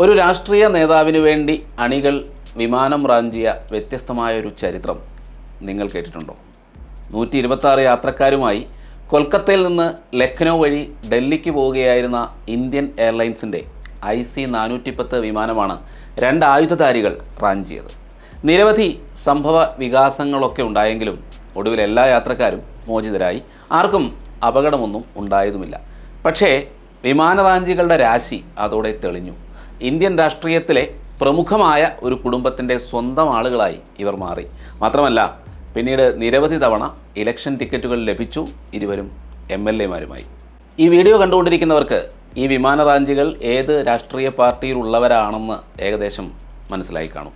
ഒരു രാഷ്ട്രീയ നേതാവിന് വേണ്ടി അണികൾ വിമാനം റാഞ്ചിയ വ്യത്യസ്തമായൊരു ചരിത്രം നിങ്ങൾ കേട്ടിട്ടുണ്ടോ? നൂറ്റി ഇരുപത്താറ് യാത്രക്കാരുമായി കൊൽക്കത്തയിൽ നിന്ന് ലക്നൗ വഴി ഡൽഹിക്ക് പോവുകയായിരുന്ന ഇന്ത്യൻ എയർലൈൻസിന്റെ ഐ സി നാനൂറ്റി പത്ത് വിമാനമാണ് രണ്ട് ആയുധധാരികൾ റാഞ്ചിയത്. നിരവധി സംഭവ വികാസങ്ങളൊക്കെ ഉണ്ടായെങ്കിലും ഒടുവിൽ എല്ലാ യാത്രക്കാരും മോചിതരായി. ആർക്കും അപകടമൊന്നും ഉണ്ടായതുമില്ല. പക്ഷേ വിമാനറാഞ്ചികളുടെ രാശി അതോടെ തെളിഞ്ഞു. ഇന്ത്യൻ രാഷ്ട്രീയത്തിലെ പ്രമുഖമായ ഒരു കുടുംബത്തിന്റെ സ്വന്തം ആളുകളായി ഇവർ മാറി. മാത്രമല്ല പിന്നീട് നിരവധി തവണ ഇലക്ഷൻ ടിക്കറ്റുകൾ ലഭിച്ചു ഇരുവരും എം എൽ എമാരുമായി. ഈ വീഡിയോ കണ്ടുകൊണ്ടിരിക്കുന്നവർക്ക് ഈ വിമാന റാഞ്ചികൾ ഏത് രാഷ്ട്രീയ പാർട്ടിയിലുള്ളവരാണെന്ന് ഏകദേശം മനസ്സിലായി കാണും.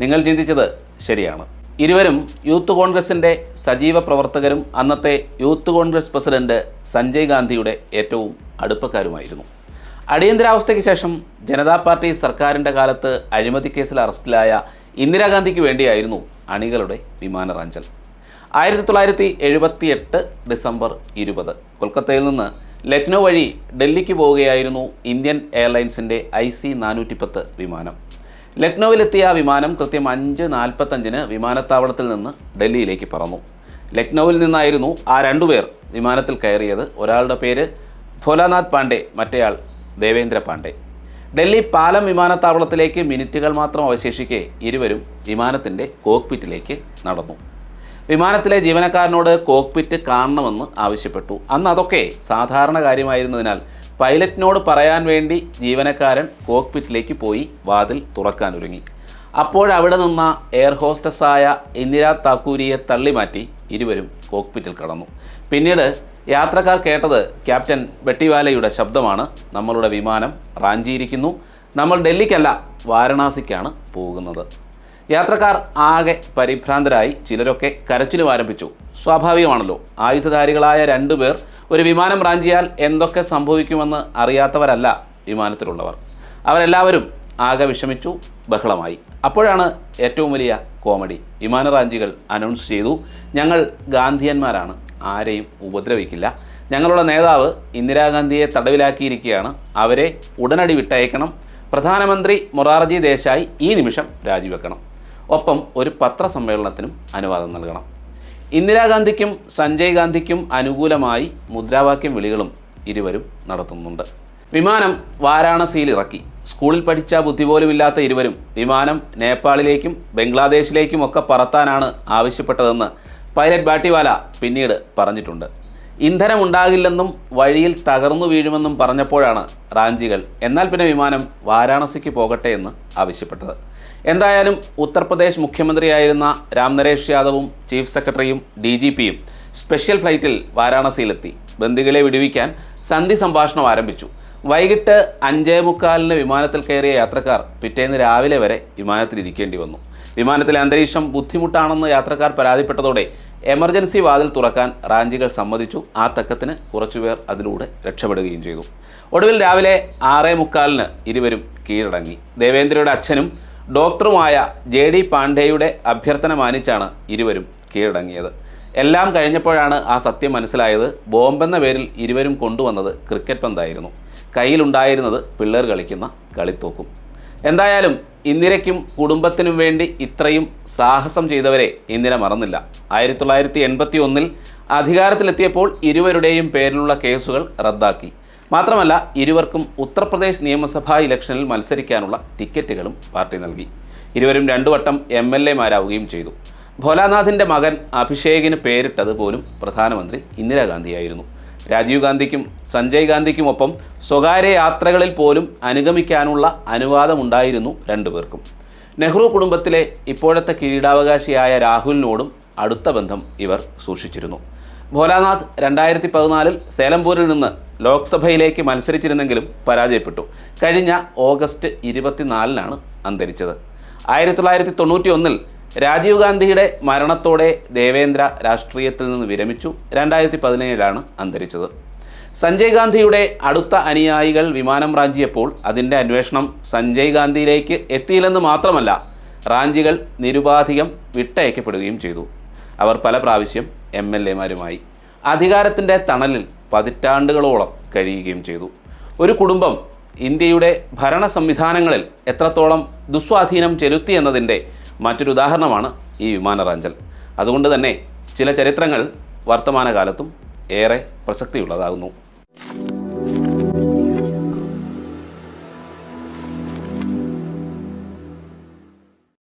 നിങ്ങൾ ചിന്തിച്ചത് ശരിയാണ്. ഇരുവരും യൂത്ത് കോൺഗ്രസിന്റെ സജീവ പ്രവർത്തകരും അന്നത്തെ യൂത്ത് കോൺഗ്രസ് പ്രസിഡന്റ് സഞ്ജയ് ഗാന്ധിയുടെ ഏറ്റവും അടുപ്പക്കാരുമായിരുന്നു. അടിയന്തരാവസ്ഥയ്ക്ക് ശേഷം ജനതാ പാർട്ടി സർക്കാരിന്റെ കാലത്ത് അഴിമതി കേസിൽ അറസ്റ്റിലായ ഇന്ദിരാഗാന്ധിക്ക് വേണ്ടിയായിരുന്നു അണികളുടെ വിമാനറാഞ്ചൽ. ആയിരത്തി തൊള്ളായിരത്തി എഴുപത്തി എട്ട് ഡിസംബർ ഇരുപത്. കൊൽക്കത്തയിൽ നിന്ന് ലക്നൗ വഴി ഡൽഹിക്ക് പോവുകയായിരുന്നു ഇന്ത്യൻ എയർലൈൻസിന്റെ ഐ സി നാനൂറ്റി പത്ത് വിമാനം. ലക്നൌവിലെത്തിയ ആ വിമാനം കൃത്യം അഞ്ച് നാൽപ്പത്തഞ്ചിന് വിമാനത്താവളത്തിൽ നിന്ന് ഡൽഹിയിലേക്ക് പറന്നു. ലക്നൌവിൽ നിന്നായിരുന്നു ആ രണ്ടുപേർ വിമാനത്തിൽ കയറിയത്. ഒരാളുടെ പേര് ഭോലാനാഥ് പാണ്ഡെ മറ്റേയാൾ ദേവേന്ദ്ര പാണ്ഡെ. ഡൽഹി പാലം വിമാനത്താവളത്തിലേക്ക് മിനിറ്റുകൾ മാത്രം അവശേഷിക്കെ ഇരുവരും വിമാനത്തിന്റെ കോക്പിറ്റിലേക്ക് നടന്നു. വിമാനത്തിലെ ജീവനക്കാരനോട് കോക്പിറ്റ് കാണണമെന്ന് ആവശ്യപ്പെട്ടു. അന്ന് അതൊക്കെ സാധാരണ കാര്യമായിരുന്നതിനാൽ പൈലറ്റിനോട് പറയാൻ വേണ്ടി ജീവനക്കാരൻ കോക്പിറ്റിലേക്ക് പോയി വാതിൽ തുറക്കാനൊരുങ്ങി. അപ്പോഴവിടെ നിന്ന എയർ ഹോസ്റ്റസായ ഇന്ദിരാ താക്കൂരിയെ തള്ളിമാറ്റി ഇരുവരും കോക്പിറ്റിൽ കടന്നു. പിന്നീട് യാത്രക്കാർ കേട്ടത് ക്യാപ്റ്റൻ ബെട്ടിവാലയുടെ ശബ്ദമാണ്. നമ്മളുടെ വിമാനം റാഞ്ചിയിരിക്കുന്നു. നമ്മൾ ഡൽഹിക്കല്ല വാരണാസിക്കാണ് പോകുന്നത്. യാത്രക്കാർ ആകെ പരിഭ്രാന്തരായി. ചിലരൊക്കെ കരച്ചിലും ആരംഭിച്ചു. സ്വാഭാവികമാണല്ലോ ആയുധധാരികളായ രണ്ടുപേർ ഒരു വിമാനം റാഞ്ചിയാൽ എന്തൊക്കെ സംഭവിക്കുമെന്ന് അറിയാത്തവരല്ല വിമാനത്തിലുള്ളവർ. അവരെല്ലാവരും ആകെ വിഷമിച്ചു ബഹളമായി. അപ്പോഴാണ് ഏറ്റവും വലിയ കോമഡി. വിമാന റാഞ്ചികൾ അനൗൺസ് ചെയ്തു ഞങ്ങൾ ഗാന്ധിയന്മാരാണ്. ആരെയും ഉപദ്രവിക്കില്ല. ഞങ്ങളുടെ നേതാവ് ഇന്ദിരാഗാന്ധിയെ തടവിലാക്കിയിരിക്കുകയാണ്. അവരെ ഉടനടി വിട്ടയക്കണം. പ്രധാനമന്ത്രി മൊറാർജി ദേശായി ഈ നിമിഷം രാജിവെക്കണം. ഒപ്പം ഒരു പത്രസമ്മേളനത്തിനും അനുവാദം നൽകണം. ഇന്ദിരാഗാന്ധിക്കും സഞ്ജയ് ഗാന്ധിക്കും അനുകൂലമായി മുദ്രാവാക്യം വിളികളും ഇരുവരും നടത്തുന്നുണ്ട്. വിമാനം വാരാണസിയിൽ ഇറക്കി. സ്കൂളിൽ പഠിച്ച ബുദ്ധി പോലുമില്ലാത്ത ഇരുവരും വിമാനം നേപ്പാളിലേക്കും ബംഗ്ലാദേശിലേക്കും ഒക്കെ പറത്താനാണ് ആവശ്യപ്പെട്ടതെന്ന് പൈലറ്റ് ബാട്ടിവാല പിന്നീട് പറഞ്ഞിട്ടുണ്ട്. ഇന്ധനം ഉണ്ടാകില്ലെന്നും വഴിയിൽ തകർന്നു വീഴുമെന്നും പറഞ്ഞപ്പോഴാണ് റാഞ്ചികൾ എന്നാൽ പിന്നെ വിമാനം വാരാണസിക്ക് പോകട്ടെ എന്ന് ആവശ്യപ്പെട്ടത്. എന്തായാലും ഉത്തർപ്രദേശ് മുഖ്യമന്ത്രിയായിരുന്ന രാം നരേഷ് യാദവും ചീഫ് സെക്രട്ടറിയും ഡി ജി പിയും സ്പെഷ്യൽ ഫ്ലൈറ്റിൽ വാരാണസിയിലെത്തി. ബന്ദികളെ വിടുവിക്കാൻ സന്ധി സംഭാഷണം ആരംഭിച്ചു. വൈകിട്ട് അഞ്ചേ മുക്കാലിന് വിമാനത്തിൽ കയറിയ യാത്രക്കാർ പിറ്റേന്ന് രാവിലെ വരെ വിമാനത്തിൽ ഇരിക്കേണ്ടി വന്നു. വിമാനത്തിലെ അന്തരീക്ഷം ബുദ്ധിമുട്ടാണെന്ന് യാത്രക്കാർ പരാതിപ്പെട്ടതോടെ എമർജൻസി വാതിൽ തുറക്കാൻ റാഞ്ചികൾ സമ്മതിച്ചു. ആ തക്കത്തിന് കുറച്ചുപേർ അതിലൂടെ രക്ഷപ്പെടുകയും ചെയ്തു. ഒടുവിൽ രാവിലെ ആറേ മുക്കാലിന് ഇരുവരും കീഴടങ്ങി. ദേവേന്ദ്രയുടെ അച്ഛനും ഡോക്ടറുമായ ജെ ഡി പാണ്ഡെയുടെ അഭ്യർത്ഥന മാനിച്ചാണ് ഇരുവരും കീഴടങ്ങിയത്. എല്ലാം കഴിഞ്ഞപ്പോഴാണ് ആ സത്യം മനസ്സിലായത്. ബോംബെന്ന പേരിൽ ഇരുവരും കൊണ്ടുവന്നത് ക്രിക്കറ്റ് പന്തായിരുന്നു. കയ്യിലുണ്ടായിരുന്നത് പിള്ളേർ കളിക്കുന്ന കളിത്തോക്കും. എന്തായാലും ഇന്ദിരയ്ക്കും കുടുംബത്തിനും വേണ്ടി ഇത്രയും സാഹസം ചെയ്തവരെ ഇന്ദിര മറന്നില്ല. ആയിരത്തി തൊള്ളായിരത്തി എൺപത്തി ഒന്നിൽ അധികാരത്തിലെത്തിയപ്പോൾ ഇരുവരുടെയും പേരിലുള്ള കേസുകൾ റദ്ദാക്കി. മാത്രമല്ല ഇരുവർക്കും ഉത്തർപ്രദേശ് നിയമസഭാ ഇലക്ഷനിൽ മത്സരിക്കാനുള്ള ടിക്കറ്റുകളും പാർട്ടി നൽകി. ഇരുവരും രണ്ടു വട്ടം എം എൽ എമാരാവുകയും ചെയ്തു. ഭോലാനാഥിന്റെ മകൻ അഭിഷേകിന് പേരിട്ടത് പോലും പ്രധാനമന്ത്രി ഇന്ദിരാഗാന്ധിയായിരുന്നു. രാജീവ് ഗാന്ധിക്കും സഞ്ജയ് ഗാന്ധിക്കുമൊപ്പം സ്വകാര്യ യാത്രകളിൽ പോലും അനുഗമിക്കാനുള്ള അനുവാദമുണ്ടായിരുന്നു രണ്ടുപേർക്കും. നെഹ്റു കുടുംബത്തിലെ ഇപ്പോഴത്തെ കിരീടാവകാശിയായ രാഹുലിനോടും അടുത്ത ബന്ധം ഇവർ സൂക്ഷിച്ചിരുന്നു. ഭോലാനാഥ് രണ്ടായിരത്തി പതിനാലിൽ സേലംപൂരിൽ നിന്ന് ലോക്സഭയിലേക്ക് മത്സരിച്ചിരുന്നെങ്കിലും പരാജയപ്പെട്ടു. കഴിഞ്ഞ ഓഗസ്റ്റ് ഇരുപത്തിനാലിനാണ് അന്തരിച്ചത്. ആയിരത്തി തൊള്ളായിരത്തി തൊണ്ണൂറ്റി ഒന്നിൽ രാജീവ് ഗാന്ധിയുടെ മരണത്തോടെ ദേവേന്ദ്ര രാഷ്ട്രീയത്തിൽ നിന്ന് വിരമിച്ചു. രണ്ടായിരത്തി പതിനേഴിലാണ് അന്തരിച്ചത്. സഞ്ജയ് ഗാന്ധിയുടെ അടുത്ത അനുയായികൾ വിമാനം റാഞ്ചിയപ്പോൾ അതിന്റെ അന്വേഷണം സഞ്ജയ് ഗാന്ധിയിലേക്ക് എത്തിയില്ലെന്ന് മാത്രമല്ല റാഞ്ചികൾ നിരുപാധികം വിട്ടയക്കപ്പെടുകയും ചെയ്തു. അവർ പല പ്രാവശ്യം എം എൽ എമാരുമായി അധികാരത്തിന്റെ തണലിൽ പതിറ്റാണ്ടുകളോളം കഴിയുകയും ചെയ്തു. ഒരു കുടുംബം ഇന്ത്യയുടെ ഭരണ സംവിധാനങ്ങളിൽ എത്രത്തോളം ദുസ്വാധീനം ചെലുത്തി എന്നതിന്റെ മറ്റൊരു ഉദാഹരണമാണ് ഈ വിമാനറാഞ്ചൽ. അതുകൊണ്ട് തന്നെ ചില ചരിത്രങ്ങൾ വർത്തമാനകാലത്തും ഏറെ പ്രസക്തിയുള്ളതാകുന്നു.